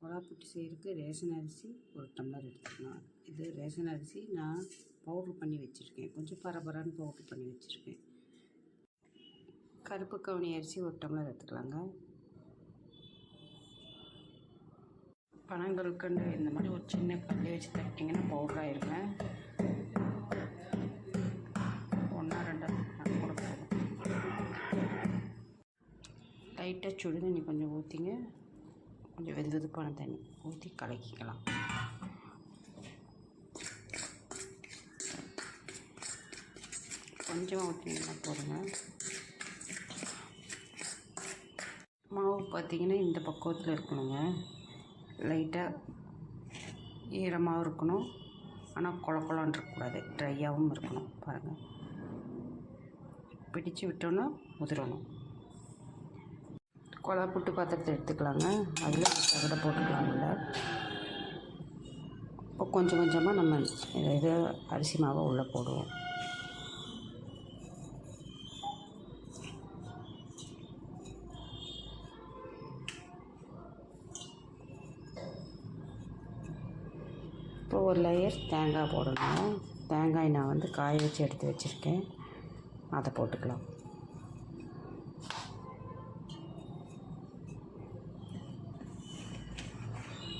கொழா புட்டி செய்கிறதுக்கு ரேஷன் அரிசி ஒரு டம்ளர் எடுத்துக்கலாம். இது ரேஷன் அரிசி நான் பவுட்ரு பண்ணி வச்சுருக்கேன். கொஞ்சம் பரபரன்னு பவுட்ரு பண்ணி வச்சுருக்கேன். கருப்பு கவுனி அரிசி ஒரு டம்ளர் எடுத்துக்கலாங்க. பனங்கற்கண்டு இந்த மாதிரி ஒரு சின்ன கல்லி வச்சு தட்டிங்கன்னா பவுட்ரு ஆயிருங்க ஒன்றா ரெண்டாக அது லைட்டாக சுடுதண்ணி கொஞ்சம் ஊற்றிங்க கொஞ்சம் வெது வெதுப்பான தண்ணி. ஊற்றி கலக்கிக்கலாம். கொஞ்சமாக ஊற்றிங்கன்னா போடுங்க. மாவு பார்த்தீங்கன்னா இந்த பக்குவத்தில் இருக்கணுங்க. லைட்டாக ஈரமாகவும் இருக்கணும். ஆனால் குழ இருக்கக்கூடாது ட்ரையாகவும் இருக்கணும். பாருங்கள் பிடிச்சு விட்டோன்னா உதிரணும். கொலா புட்டு பாத்திரத்தை எடுத்துக்கலாங்க. அதில் தகடை போட்டுக்கலாம் இப்போ கொஞ்சம் கொஞ்சமாக நம்ம இதை இது அரிசி மாவை உள்ளே போடுவோம். இப்போ ஒரு லேயர் தேங்காய் போடணும். தேங்காய் நான் வந்து காய வச்சு எடுத்து வச்சுருக்கேன். அதை போட்டுக்கலாம்.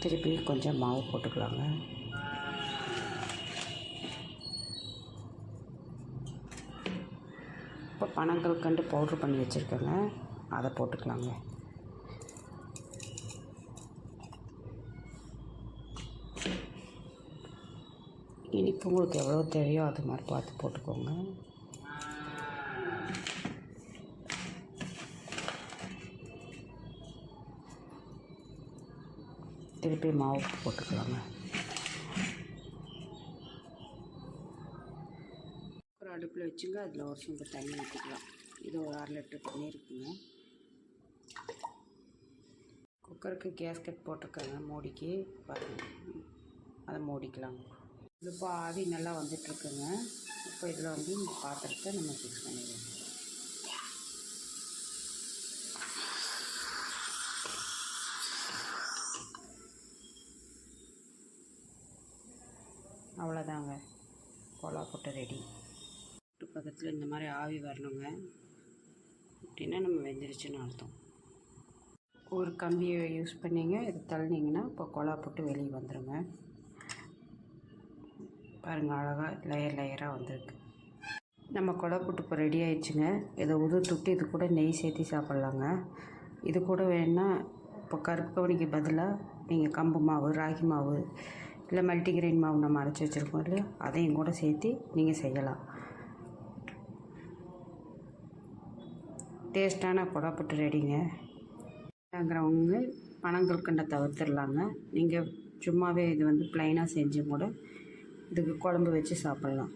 திருப்பி கொஞ்சம் மாவு போட்டுக்கலாங்க. இப்போ பனங்கள் கண்டு பவுட்ரு பண்ணி வச்சுருக்கேங்க. அதை போட்டுக்கலாங்க. இனிப்பு உங்களுக்கு எவ்வளோ தேவையோ அது மாதிரி பார்த்து போட்டுக்கோங்க. திருப்பி மாவு போட்டுக்கலாங்க. ஒரு அடுப்பில் வச்சுங்க அதில் ஒரு சுண்டு தண்ணி ஊற்றிக்கலாம். இது ஒரு அரை லிட்டர் தண்ணி இருக்குங்க. குக்கருக்கு கேஸ்கட் போட்டிருக்காங்க மூடிக்கு. அதை மூடிக்கலாம் இது இப்போ ஆவி நல்லா வந்துட்டுருக்குங்க. இப்போ இதில் வந்து இந்த பாத்திரத்தை நம்ம ஃபிக்ஸ் பண்ணிடலாம். அவ்வளோதாங்க. கோலா போட்டு ரெடி பக்கத்தில் இந்த மாதிரி ஆவி வரணுங்க. அப்படின்னா நம்ம வெந்துருச்சுன்னு அர்த்தம். ஒரு கம்பியை யூஸ் பண்ணிங்க இது தள்ளினீங்கன்னா இப்போ கோலா போட்டு வெளியே வந்துடுங்க பாருங்கள் அழகாக லேயர் லேயராக வந்திருக்கு. நம்ம கொடை புட்டு இப்போ ரெடி ஆயிடுச்சுங்க. இதை உது துட்டு இது கூட நெய் சேர்த்து சாப்பிட்லாங்க. இது கூட வேணால் இப்போ கருப்பு கவனிக்கு பதிலாக நீங்கள் கம்பு மாவு ராகி மாவு இல்லை மல்டிகிரெயின் மாவு நம்ம அரைச்சி வச்சுருக்கோம் இல்லையா? அதையும் கூட சேர்த்து நீங்கள் செய்யலாம். டேஸ்ட்டான கொடை புட்டு ரெடிங்க வாங்குறவங்க பனங்கற்கண்டை தவிர்த்துடலாங்க. நீங்கள் சும்மாவே இது வந்து ப்ளைனாக செஞ்சு கூட இதுக்கு குழம்பு வச்சு சாப்பிட்லாம்.